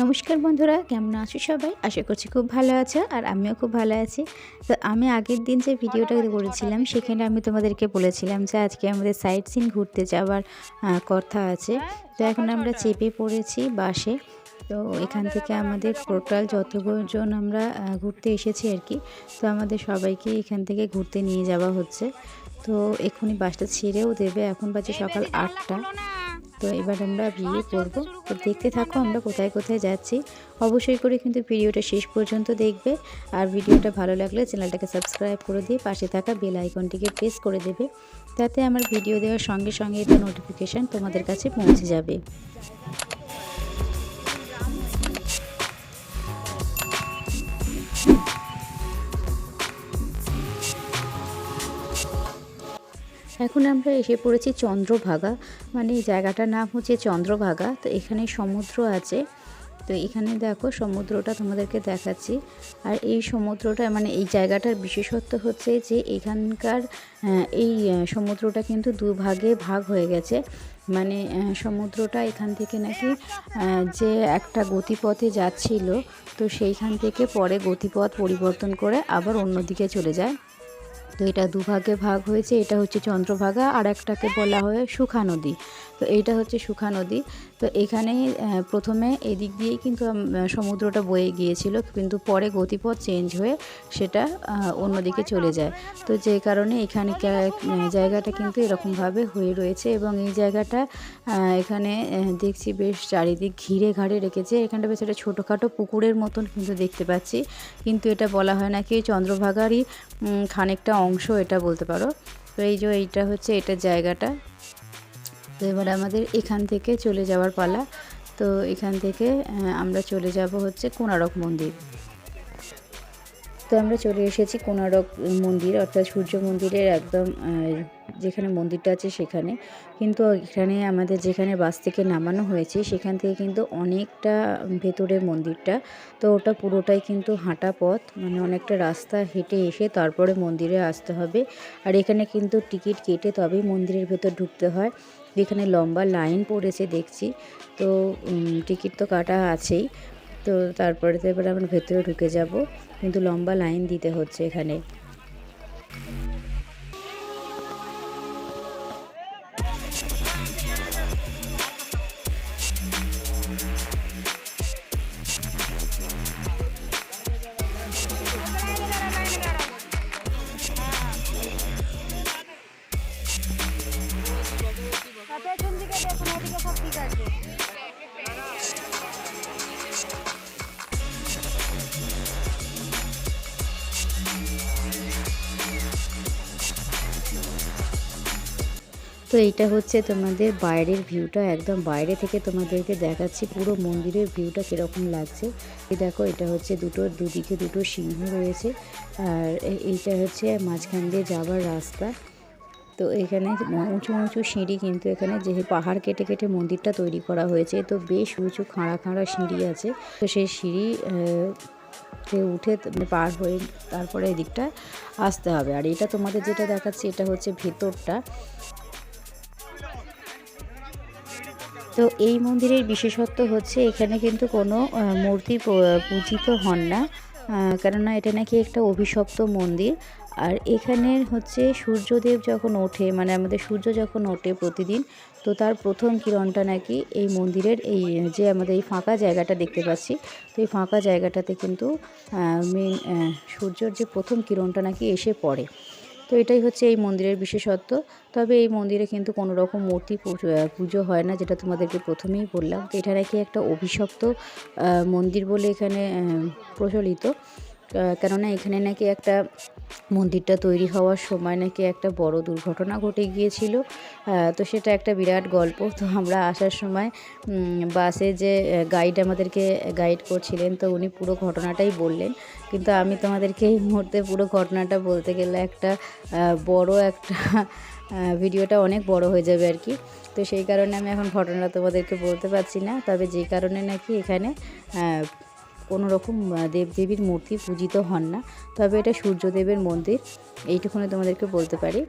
নমস্কার বন্ধুরা, কেমন আছো সবাই? আশা করছি খুব ভালো আছো আর আমিও খুব ভালো আছি। তো আমি আগের দিন যে ভিডিওটা করেছিলাম, সেখানে আমি তোমাদেরকে বলেছিলাম যে আজকে আমাদের সাইট সিন ঘুরতে যাওয়ার কথা আছে। তো এখন আমরা চেপে পড়েছি বাসে। তো এখান থেকে আমাদের টোটাল যতজন আমরা ঘুরতে এসেছি আর কি, তো আমাদের সবাইকে এখান থেকে ঘুরতে নিয়ে যাওয়া হচ্ছে। তো এক্ষুনি বাসটা ছেড়েও দেবে। এখন বাজে সকাল আটটা। তো এবার আমরা বিয়ে করব। তো দেখতে থাকো আমরা কোথায় কোথায় যাচ্ছি। অবশ্যই করে কিন্তু ভিডিওটা শেষ পর্যন্ত দেখবে। আর ভিডিওটা ভালো লাগলে চ্যানেলটাকে সাবস্ক্রাইব করে দিয়ে পাশে থাকা বেল আইকনটিকে প্রেস করে দেবে। তাতে আমার ভিডিও দেওয়ার সঙ্গে সঙ্গে এটা নোটিফিকেশান তোমাদের কাছে পৌঁছে যাবে। এখন আমরা এসে পড়েছি চন্দ্রভাগা। মানে জায়গাটার নাম হচ্ছে চন্দ্রভাগা। তো এখানে সমুদ্র আছে। তো এখানে দেখো সমুদ্রটা তোমাদেরকে দেখাচ্ছি। আর এই সমুদ্রটা মানে এই জায়গাটার বিশেষত্ব হচ্ছে যে এখানকার এই সমুদ্রটা কিন্তু দুভাগে ভাগ হয়ে গেছে। মানে সমুদ্রটা এখান থেকে নাকি যে একটা গতিপথে যাচ্ছিল, তো সেইখান থেকে পরে গতিপথ পরিবর্তন করে আবার অন্যদিকে চলে যায়। তো এটা দুভাগে ভাগ হয়েছে এটা হচ্ছে চন্দ্রভাগা আর একটাকে বলা হয় সুখা নদী। তো এইটা হচ্ছে সুখা নদী। তো এখানে প্রথমে এদিক দিয়েই কিন্তু সমুদ্রটা বয়ে গিয়েছিল, কিন্তু পরে গতিপথ চেঞ্জ হয়ে সেটা অন্যদিকে চলে যায়। তো যে কারণে এখানে জায়গাটা কিন্তু এরকমভাবে হয়ে রয়েছে এবং এই জায়গাটা এখানে দেখছি বেশ চারিদিক ঘিরে ঘাড়ে রেখেছে। এখানটা বেশ একটা ছোটোখাটো পুকুরের মতন কিন্তু দেখতে পাচ্ছি। কিন্তু এটা বলা হয় নাকি চন্দ্রভাগারই খানিকটা অংশ এটা বলতে পারো। তো এই যে এইটা হচ্ছে এটার জায়গাটা। তো এবার আমাদের এখান থেকে চলে যাওয়ার পালা। তো এখান থেকে আমরা চলে যাব হচ্ছে কোনারক মন্দির। তো আমরা চলে এসেছি কোনারক মন্দির, অর্থাৎ সূর্য মন্দিরের একদম যেখানে মন্দিরটা আছে সেখানে। কিন্তু এখানে আমাদের যেখানে বাস থেকে নামানো হয়েছে, সেখান থেকে কিন্তু অনেকটা ভেতরে মন্দিরটা। তো ওটা পুরোটাই কিন্তু হাঁটা পথ মানে অনেকটা রাস্তা হেঁটে এসে তারপরে মন্দিরে আসতে হবে। আর এখানে কিন্তু টিকিট কেটে তবেই মন্দিরের ভেতর ঢুকতে হয়। এখানে লম্বা লাইন পড়েছে দেখছি। তো টিকিট তো কাটা আছেই। তো, তারপরে তো এবার আমরা ভেতরে ঢুকে যাব। কিন্তু লম্বা লাইন দিতে হচ্ছে এখানে। তো এইটা হচ্ছে তোমাদের বাইরের ভিউটা, একদম বাইরে থেকে তোমাদেরকে দেখাচ্ছি পুরো মন্দিরের ভিউটা কীরকম লাগছে। এই দেখো, এটা হচ্ছে দুটো, দুদিকে দুটো সিংহ রয়েছে, আর এইটা হচ্ছে মাঝখান দিয়ে যাওয়ার রাস্তা। তো এখানে উঁচু উঁচু সিঁড়ি কিন্তু এখানে যে পাহাড় কেটে কেটে মন্দিরটা তৈরি করা হয়েছে। তো বেশ উঁচু, খাঁড়া খাঁড়া সিঁড়ি আছে। তো সেই সিঁড়ি তে উঠে মানে পার হয়ে তারপরে এদিকটা আসতে হবে। আর এটা তোমাদের যেটা দেখাচ্ছি, এটা হচ্ছে ভেতরটা। তো এই মন্দিরের বিশেষত্ব হচ্ছে, এখানে কিন্তু কোনো মূর্তি পূজিত হন না। কেননা এটা নাকি একটা অভিশপ্ত মন্দির। আর এখানে হচ্ছে সূর্যদেব যখন ওঠে মানে আমাদের সূর্য যখন ওঠে প্রতিদিন, তো তার প্রথম কিরণটা নাকি এই মন্দিরের এই যে আমাদের এই ফাঁকা জায়গাটা দেখতে পাচ্ছি, তো এই ফাঁকা জায়গাটাতে কিন্তু মেন সূর্যর যে প্রথম কিরণটা নাকি এসে পড়ে। তো এটাই হচ্ছে এই মন্দিরের বিশেষত্ব। তবে এই মন্দিরে কিন্তু কোনো রকম মূর্তি পুজো হয় না, যেটা তোমাদেরকে প্রথমেই বললাম। তো এটা নাকি একটা অভিশপ্ত মন্দির বলে এখানে প্রচলিত। কেননা এখানে নাকি একটা মন্দিরটা তৈরি হওয়ার সময় নাকি একটা বড় দুর্ঘটনা ঘটে গিয়েছিল। তো সেটা একটা বিরাট গল্প। তো আমরা আসার সময় বাসে যে গাইড আমাদেরকে গাইড করছিলেন, তো উনি পুরো ঘটনাটাই বললেন। কিন্তু আমি তোমাদেরকে এই মুহূর্তে পুরো ঘটনাটা বলতে গেলে একটা বড় একটা ভিডিওটা অনেক বড় হয়ে যাবে আর কি। তো সেই কারণে আমি এখন ঘটনাটা তোমাদেরকে বলতে পারছি না। তবে যে কারণে নাকি এখানে কোনো রকম আহ, দেবদেবীর মূর্তি পূজিত হন না। তবে এটা সূর্যদেবের মন্দির। এইটুকুনি তোমাদেরকে বলতে পারি।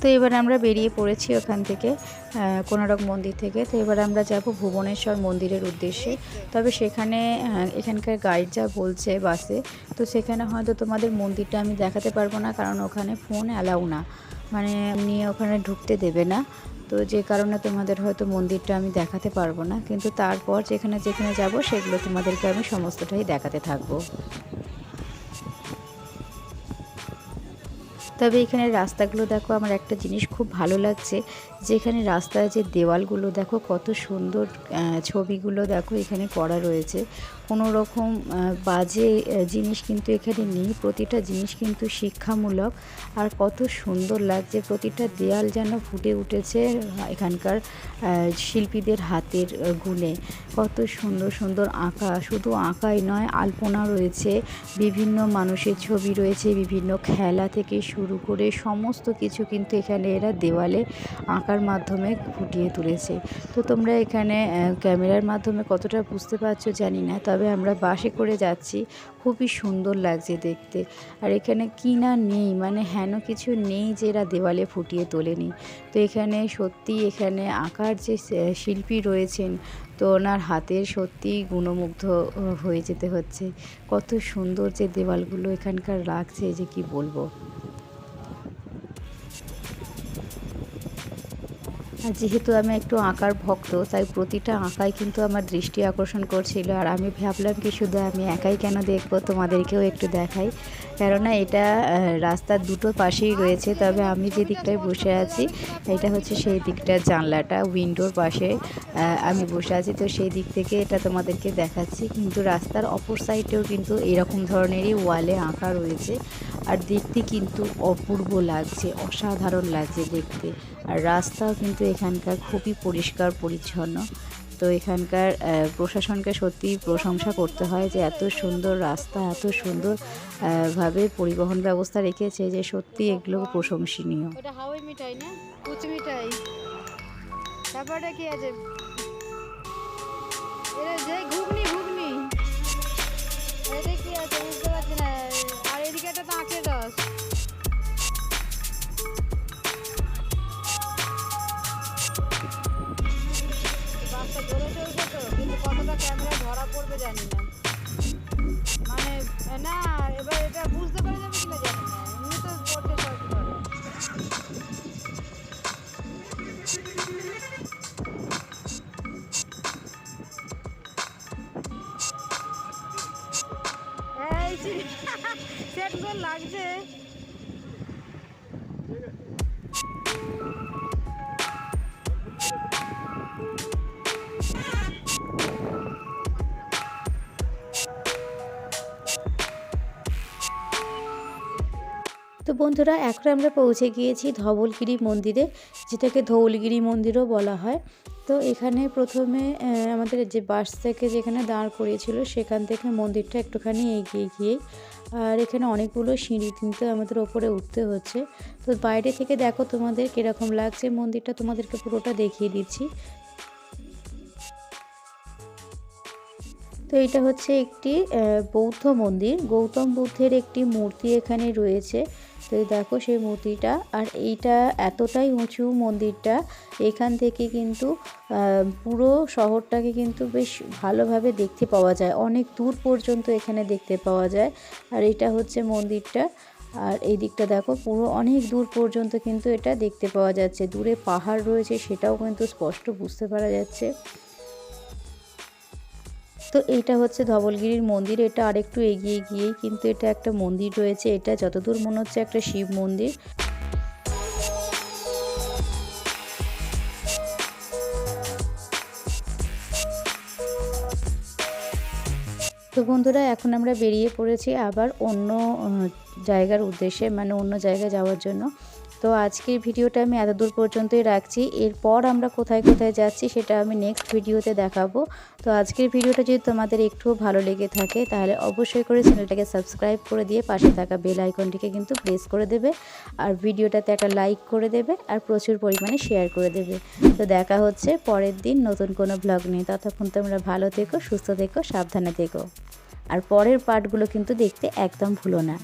তো এবার আমরা বেরিয়ে পড়েছি ওখান থেকে কোনারক মন্দির থেকে। তো এবার আমরা যাব ভুবনেশ্বর মন্দিরের উদ্দেশ্যে। তবে সেখানে এখানকার গাইড যা বলছে বাসে তো সেখানে হয়তো তোমাদের মন্দিরটা আমি দেখাতে পারব না, কারণ ওখানে ফোন অ্যালাউ না। মানে নিয়ে ওখানে ঢুকতে দেবে না। তো যে কারণে তোমাদের হয়তো মন্দিরটা আমি দেখাতে পারব না। কিন্তু তারপর যেখানে যেখানে যাব, সেগুলো তোমাদেরকে আমি সমস্তটাই দেখাতে থাকব। তবে এখানে রাস্তাগুলো দেখো আমার একটা জিনিস খুব ভালো লাগছে। যেখানে রাস্তায় যে দেওয়ালগুলো, দেখো কত সুন্দর ছবিগুলো দেখো এখানে করা রয়েছে। কোনো রকম বাজে জিনিস কিন্তু এখানে নেই। প্রতিটা জিনিস কিন্তু শিক্ষামূলক। আর কত সুন্দর লাগছে, প্রতিটা দেয়াল যেন ফুটে উঠেছে এখানকার শিল্পীদের হাতের গুণে। কত সুন্দর সুন্দর আঁকা। শুধু আঁকাই নয়, আলপনা রয়েছে, বিভিন্ন মানুষের ছবি রয়েছে, বিভিন্ন খেলা থেকে শুরু করে সমস্ত কিছু কিন্তু এখানে এরা দেওয়ালে আঁকার মাধ্যমে ফুটিয়ে তুলেছে। তো তোমরা এখানে ক্যামেরার মাধ্যমে কতটা বুঝতে পারছ জানি না, তবে আমরা বাসে করে যাচ্ছি। খুবই সুন্দর লাগছে দেখতে। আর এখানে কি না নেই মানে হেন কিছু নেই যে এরা দেওয়ালে ফুটিয়ে তোলেনি। তো এখানে সত্যি এখানে আঁকার যে শিল্পী রয়েছেন, তো ওনার হাতের সত্যি গুণমুগ্ধ হয়ে যেতে হচ্ছে। কত সুন্দর যে দেওয়ালগুলো এখানকার লাগছে যে কি বলব। আর যেহেতু আমি একটু আঁকার ভক্ত, তাই প্রতিটা আঁকাই কিন্তু আমার দৃষ্টি আকর্ষণ করছিল। আর আমি ভাবলাম কি শুধু আমি একাই কেন দেখব? তোমাদেরকেও একটু দেখাই। কেননা এটা রাস্তার দুটো পাশেই রয়েছে, তবে আমি যে দিকটায় বসে আছি, এটা হচ্ছে সেই দিকটার জানলাটা, উইন্ডোর পাশে আমি বসে আছি। তো সেই দিক থেকে এটা তোমাদেরকে দেখাচ্ছি, কিন্তু রাস্তার অপর সাইডেও কিন্তু এরকম ধরনেরই ওয়ালে আঁকা রয়েছে, আর দেখতে কিন্তু অপূর্ব লাগছে, অসাধারণ লাগছে দেখতে। আর রাস্তাও কিন্তু এখানকার খুবই পরিষ্কার পরিচ্ছন্ন। তো এখানকার প্রশাসনকে সত্যি প্রশংসা করতে হয় যে এত সুন্দর রাস্তা, এত সুন্দর ভাবে পরিবহন ব্যবস্থা রেখেছে যে সত্যি এগুলো প্রশংসনীয়। আর এদিকে একটা তো কিন্তু ক্যামেরা ধরা পড়বে জানি না। মানে না, এবার এটা বুঝতে পারা যাবে কিনা জানি না। এমনি লাগছে। তো বন্ধুরা এখন আমরা পৌঁছে গিয়েছি ধবলগিরি মন্দিরে, যেটাকে ধৌলগিরি মন্দিরও বলা হয়। তো এখানে প্রথমে আমাদের যে বাস থেকে যেখানে দাঁড় করিয়েছিল, সেখান থেকে মন্দিরটা একটুখানি এগিয়ে গিয়ে, আর এখানে অনেকগুলো সিঁড়ি কিন্তু আমাদের ওপরে উঠতে হচ্ছে। তো বাইরে থেকে দেখো তোমাদের কীরকম লাগছে, মন্দিরটা তোমাদেরকে পুরোটা দেখিয়ে দিচ্ছি। তো এটা হচ্ছে একটি বৌদ্ধ মন্দির। গৌতম বুদ্ধের একটি মূর্তি এখানে রয়েছে। তো দেখো সেই মূর্তিটা, আর এইটা এতটাই উঁচু মন্দিরটা, এখান থেকে কিন্তু পুরো শহরটাকে কিন্তু বেশ ভালোভাবে দেখতে পাওয়া যায়। অনেক দূর পর্যন্ত এখানে দেখতে পাওয়া যায়। আর এটা হচ্ছে মন্দিরটা। আর এই দিকটা দেখো, পুরো অনেক দূর পর্যন্ত কিন্তু এটা দেখতে পাওয়া যাচ্ছে। দূরে পাহাড় রয়েছে, সেটাও কিন্তু স্পষ্ট বুঝতে পারা যাচ্ছে। তো এইটা হচ্ছে ধবলগিরির মন্দির, এটা আরেকটু এগিয়ে গিয়েই কিন্তু এটা একটা মন্দির রয়েছে। এটা যতদূর মনে হচ্ছে একটা শিব মন্দির। তো বন্ধুরা, এখন আমরা বেরিয়ে পড়েছি আবার অন্য জায়গার উদ্দেশ্যে মানে অন্য জায়গায় যাওয়ার জন্য। তো আজকের ভিডিওটা আমি এত দূর পর্যন্তই রাখছি। এরপর আমরা কোথায় কোথায় যাচ্ছি সেটা আমি নেক্সট ভিডিওতে দেখাবো। তো আজকের ভিডিওটা যদি তোমাদের একটুও ভালো লেগে থাকে, তাহলে অবশ্যই করে চ্যানেলটাকে সাবস্ক্রাইব করে দিয়ে পাশে থাকা বেল আইকনটিকে কিন্তু প্রেস করে দেবে। আর ভিডিওটাতে একটা লাইক করে দেবে আর প্রচুর পরিমাণে শেয়ার করে দেবে। তো দেখা হচ্ছে পরের দিন নতুন কোনো ব্লগ নিয়ে। ততক্ষণ তোমরা ভালো থেকো, সুস্থ থেকো, সাবধানে থেকো। আর পরের পার্টগুলো কিন্তু দেখতে একদম ভুলো না।